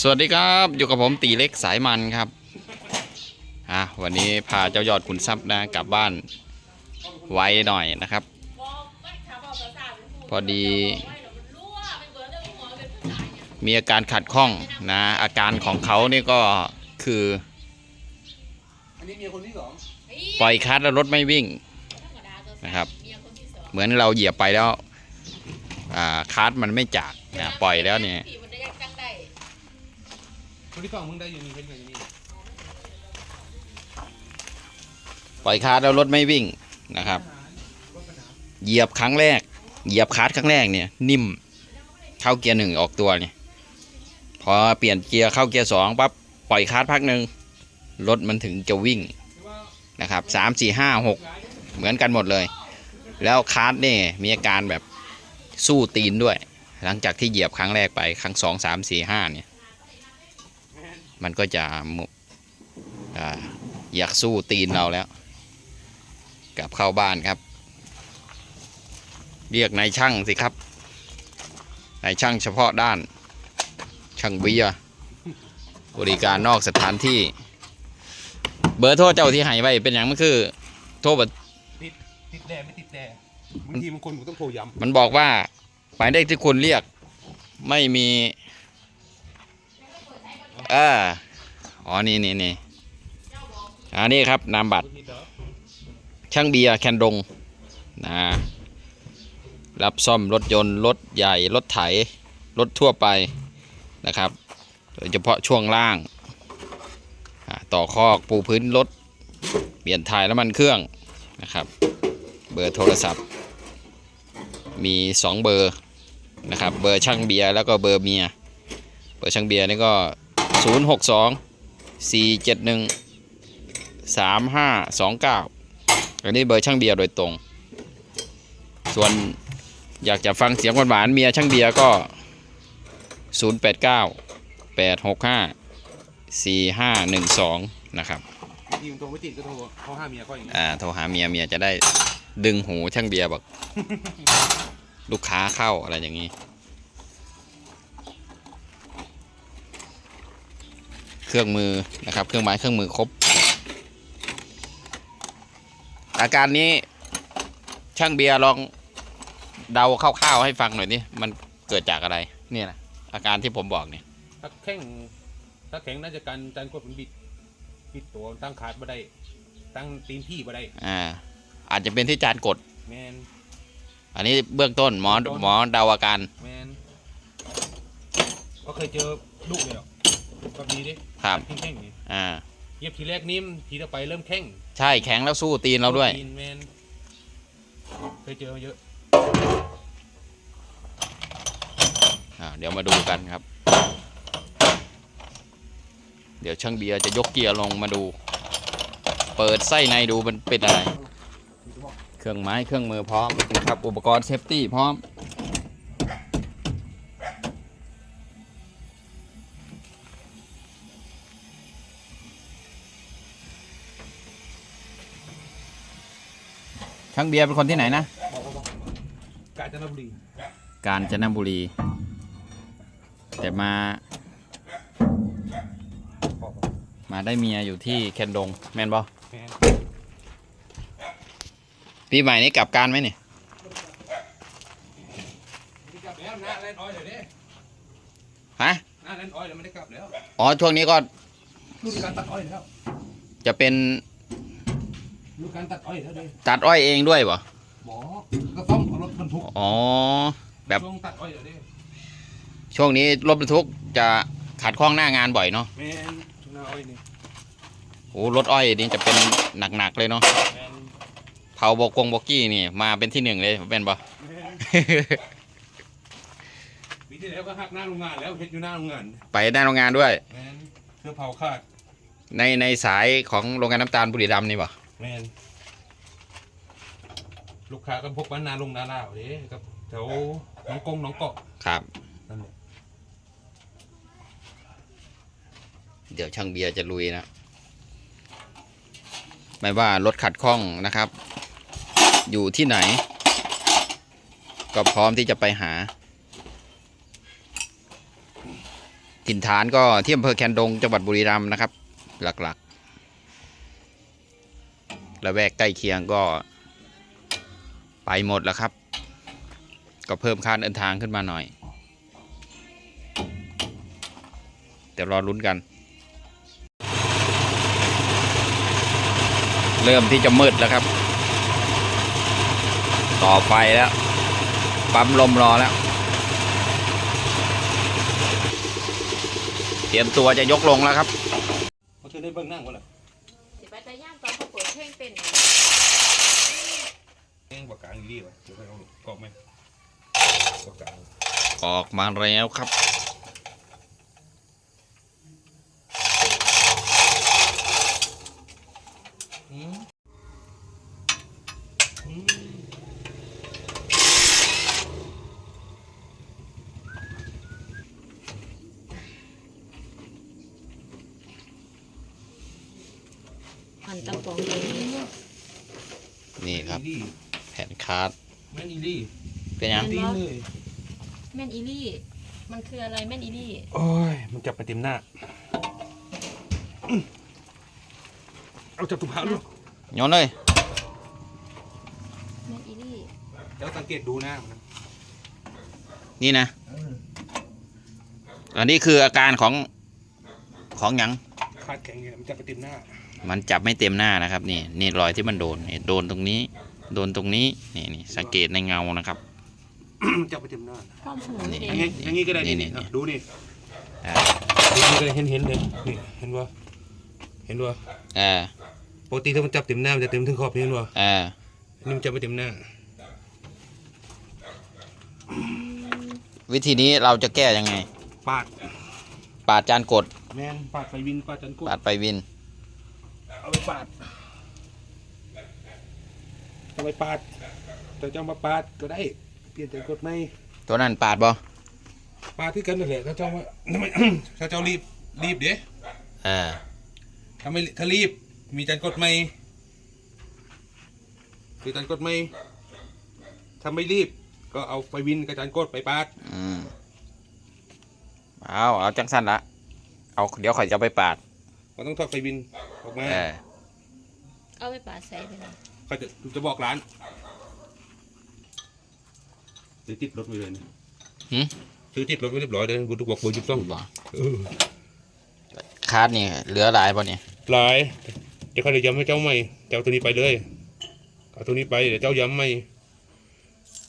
สวัสดีครับอยู่กับผมตีเล็กสายมันครับอะวันนี้พาเจ้ายอดขุนทรัพย์นะกลับบ้านไวหน่อยนะครับ พอดี มีอาการขัดข้องนะอาการของเขานี่ก็คือ ปล่อยคลัดแล้วรถไม่วิ่งนะครับ เหมือนเราเหยียบไปแล้วอ่าคลัดมันไม่จากนะปล่อยแล้วเนี่ย คนที่สองมึงได้อยู่นี่เป็นไงอยู่นี่ปล่อยคาร์ดแล้วรถไม่วิ่งนะครับ เหยียบครั้งแรก เหยียบคาร์ดครั้งแรกเนี่ย นิ่มเข้าเกียร์หนึ่งออกตัวเนี่ยพอเปลี่ยนเกียร์เข้าเกียร์สองปั๊บปล่อยคาร์ดพักหนึ่งรถมันถึงจะวิ่งนะครับสามสี่ห้าหกเหมือนกันหมดเลย แล้วคาร์ดเนี่ยมีอาการแบบสู้ตีนด้วย หลังจากที่เหยียบครั้งแรกไปครั้งสองสามสี่ห้าเนี่ย มันก็จะมุอ่าอยากสู้ตีนเราแล้ว กลับเข้าบ้านครับ เรียกนายช่างสิครับนายช่างเฉพาะด้าน ช่างเบียร์บริการนอกสถานที่ เบอร์โทรเจ้าที่ให้ไว้เป็นอย่างมันคือ โทรบัดติดแด่ไม่ติดแด่บางทีบางคนกูต้องโทรย้มันบอกว่าหมายเลขที่คุณเรียกไม่มี เอออ๋อนี่นี่นี่อันนี้ครับนามบัตรช่างเบียร์แคนดงนะรับซ่อมรถยนต์ รถใหญ่ รถไถ รถทั่วไปนะครับ โดยเฉพาะช่วงล่าง ต่อคอกปูพื้นรถ เปลี่ยนถ่ายน้ำมันเครื่องนะครับ เบอร์โทรศัพท์ มี 2 เบอร์นะครับ เบอร์ช่างเบียร์แล้วก็เบอร์เมีย เบอร์ช่างเบียร์นี่ก็ 0 6 2 4 7 1 3 5 2 9อันนี้เบอร์ช่างเบียร์โดยตรง ส่วนอยากจะฟังเสียงหวานๆเมียช่างเบียร์ก็089 865 4512นะครับบางทีมึงโทรไม่ติดก็โทรเขาห้ามเมียเขาอย่างนี้อ่าโทรหาเมียเมียจะได้ดึงหูช่างเบียร์บอก ลูกค้าเข้าอะไรอย่างนี้ เครื่องมือนะครับ เครื่องไม้เครื่องมือครบ อาการนี้ช่างเบียร์ลองเดาคร่าวๆให้ฟังหน่อยนี่มันเกิดจากอะไร เนี่ยนะอาการที่ผมบอกเนี่ยถ้าแข้งถ้าแข็งน่าจะการการกดมันบิดบิดตัวตั้งขาดบ่ได้ ตั้งตีนที่บ่ได้อ่า อาจจะเป็นที่จานกดแมนอันนี้เบื้องต้นหมอหมอเดาอาการแมนก็เคยเจอลูกเลยหรอ แบบนี้ดิครับแข้งๆนี่อ่าเย็บทีแรกนิ่มทีต่อไปเริ่มแข้งใช่แข็งแล้วสู้ตีนเราด้วยตีนแมนเคยเจอมาเยอะอ่าเดี๋ยวมาดูกันครับ เดี๋ยวช่างเบียร์จะยกเกียร์ลงมาดู เปิดไส้ในดูมันเป็นอะไร เครื่องไม้เครื่องมือพร้อมนะครับ อุปกรณ์เซฟตี้พร้อม ช่างเบียร์เป็นคนที่ไหนนะ กาญจนบุรีกาญจนบุรี แต่มา มาได้เมียอยู่ที่แคนดง แม่นบอแมนปีใหม่นี้กลับการไหมเนี่ยที่กลับแล้วหน้าแลนด์ออยล์เดี๋ยวนี้ฮะหน้าแลนด์ออยล์เดี๋ยวไม่ได้กลับแล้ว อ๋อ ช่วงนี้ก็รุ่นการตัดอ้อยแล้ว จะเป็น รุ่นการตัดอ้อยแล้วเด้ตัดอ้อยเองด้วยบ่หมอก็ซ่อมเอารถบรรทุกอ๋อ แบบ ช่วงตัดอ้อยเดี๋ยวนี้ช่วงนี้รถบรรทุกจะขัดข้องหน้างานบ่อยเนาะแมนช่วงหน้าอ้อยนี่โอ้รถอ้อยนี่จะเป็นหนักๆเลยเนาะแมนเผาบกกงบกกี้นี่ มาเป็นที่หนึ่งเลยเป็นบ่ แมนปีที่แล้วก็หักหน้าโรงงานแล้วเฮ็ดอยู่หน้าโรงงานไปหน้าโรงงานด้วย แมนเสื้อเผาขาดในในสายของโรงงานน้ำตาลบุรีรัมย์นี่บ่ แมนลูกค้าก็พกบ้านนาลงนาลาวเด้กับแถวหน้องกงหน้องเกาะครับ นั่นแหละเดี๋ยวช่างเบียร์จะลุยนะไม่ว่ารถขัดข้องนะครับ อยู่ที่ไหน ก็พร้อมที่จะไปหาถิ่นฐานก็ที่อำเภอแคนดงจังหวัดบุรีรัมย์นะครับ หลักๆและแวกใกล้เคียงก็ ไปหมดแล้วครับ ก็เพิ่มค่าเดินทางขึ้นมาหน่อย เดี๋ยวรอลุ้นกัน เริ่มที่จะมืดแล้วครับ ต่อไฟแล้ว ปั๊มลมรอแล้ว เตรียมตัวจะยกลงแล้วครับ เขาจะได้เบิ่งนั่งวะล่ะ สิไปแต่ย่ามตอนเขา เปิดเพลงเต้นเองปากกลางอยู่ดีวะเดี๋ยวให้เอากรอบไหมปากกลางออกมาแล้วครับ อืม หันตะปองเลยนี่ครับอีลี่แผ่นคาร์ดแม่นอีลี่เป็นยังตีเลยแม่นอีลี่ มันคืออะไรแม่นอีลี่ โอ้ย มันจับไปเต็มหน้าอื้อเอาจับถุงผ้าลูกโยนเลยแม่นอีลี่แล้วสังเกตดูหน้ามันนะนี่นะ อันนี้คืออาการของของหยัง คาดแข็งเนี่ยมันจับไปเต็มหน้า มันจับไม่เต็มหน้านะครับนี่นี่รอยที่มันโดนนี่โดนตรงนี้ โดนตรงนี้นี่นี่สังเกตในเงานะครับจับไปเต็มหน้าความหูนี่เด็อย่างงี้อย่างงี้ก็ได้นี่นี่นี่อะดูนี่อ่าดูนี่ก็ได้เห็นเห็นเลยนี่เห็นว่าเห็นว่าอ่าปกติถ้ามันจับเต็มหน้ามันจะเต็มถึงขอบนี่เห็นว่าอ่าอันนี่มันจับไปเต็มหน้า วิธีนี้เราจะแก้ยังไง ปาด ปาดจานกด แมนปาดไฟวินปาดจันกุดปาดไปวิน เอาไปปาดเอาไปปาดแต่เจ้ามาปาดก็ได้ เปลี่ยนจันกุดไหมตัวนั้นปาดบ่ปาดที่กันนั่นแหละถ้าเจ้าว่าทำไม ถ้าเจ้ารีบรีบเด้อ่าถ้าไม่ถ้ารีบมีจันกดไหมมีจันกดไหมถ้าไม่รีบ ก็เอาไฟวินกับจันกดไปปาดอืมเอาเอาจังสั้นละ เอาเดี๋ยวข่อยจะเอาไปปาดก็ต้องทอดไฟวินออกมาเออเอาไปปาดใส่ไปเลยเขาจะจะบอกร้านซื้อติดรถไปเลยนะหืมซื้อติดรถไว้เรียบร้อยเลยกูต้องบอกเบอร์ยุบต้องบ่เออคาดนี่เหลือหลายป่ะเนี่ยหลายเดี๋ยวเขาจะย้ำให้เจ้าใหม่เจ้าตัวนี้ไปเลยเอาตัวนี้ไปเดี๋ยวเจ้าย้ำใหม่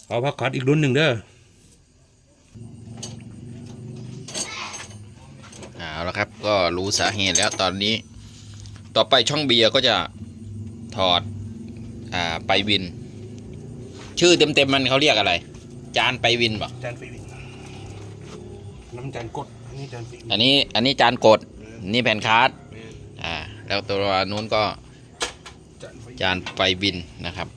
เอาพักคัดอีกรุ่นหนึ่งเด้อ เอาละ ครับ ก็รู้สาเหตุแล้วตอนนี้ ต่อไปช่องเบียร์ก็จะถอดอ่าไปวิน ชื่อเต็มๆมันเขาเรียกอะไร จานไปวินป่ะจานไฟวินน้ำจานกดอันนี้จานไฟวินอันนี้อันนี้จานกดนี่แผ่นคาร์ดแม่นอ่าแล้วตัวนู้นก็จานไฟจานไปวินนะครับ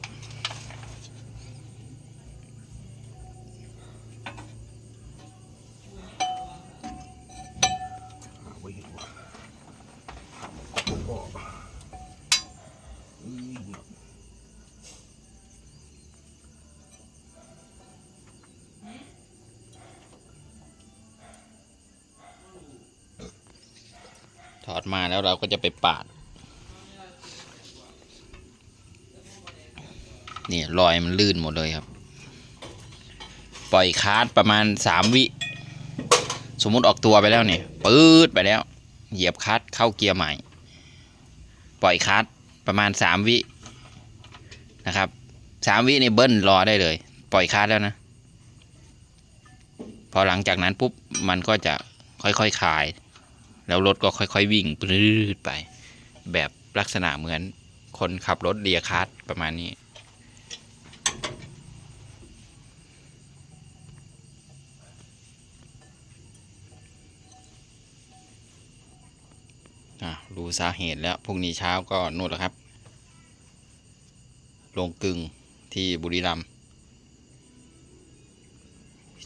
ถอดมาแล้วเราก็จะไปปาด นี่รอยมันลื่นหมดเลยครับ ปล่อยคาร์ดประมาณสามวิ สมมุติออกตัวไปแล้วเนี่ยปื๊ดไปแล้ว เหยียบคลัดเข้าเกียร์ใหม่ ปล่อยคลัดประมาณสามวินะครับสามวินี่เบิ้ลรอได้เลย ปล่อยคลัดแล้วนะ พอหลังจากนั้นปุ๊บมันก็จะค่อยๆคลาย แล้วรถก็ค่อยๆวิ่งปืดไป แบบลักษณะเหมือนคนขับรถเลียคาร์ประมาณนี้อะรู้สาเหตุแล้วพรุ่งนี้เช้าก็นู่นแหละครับ ลงกึ่งที่บุรีรัมย์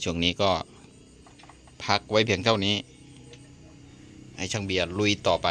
ช่วงนี้ก็พักไว้เพียงเท่านี้ ให้ช่างเบียร์ลุยต่อไป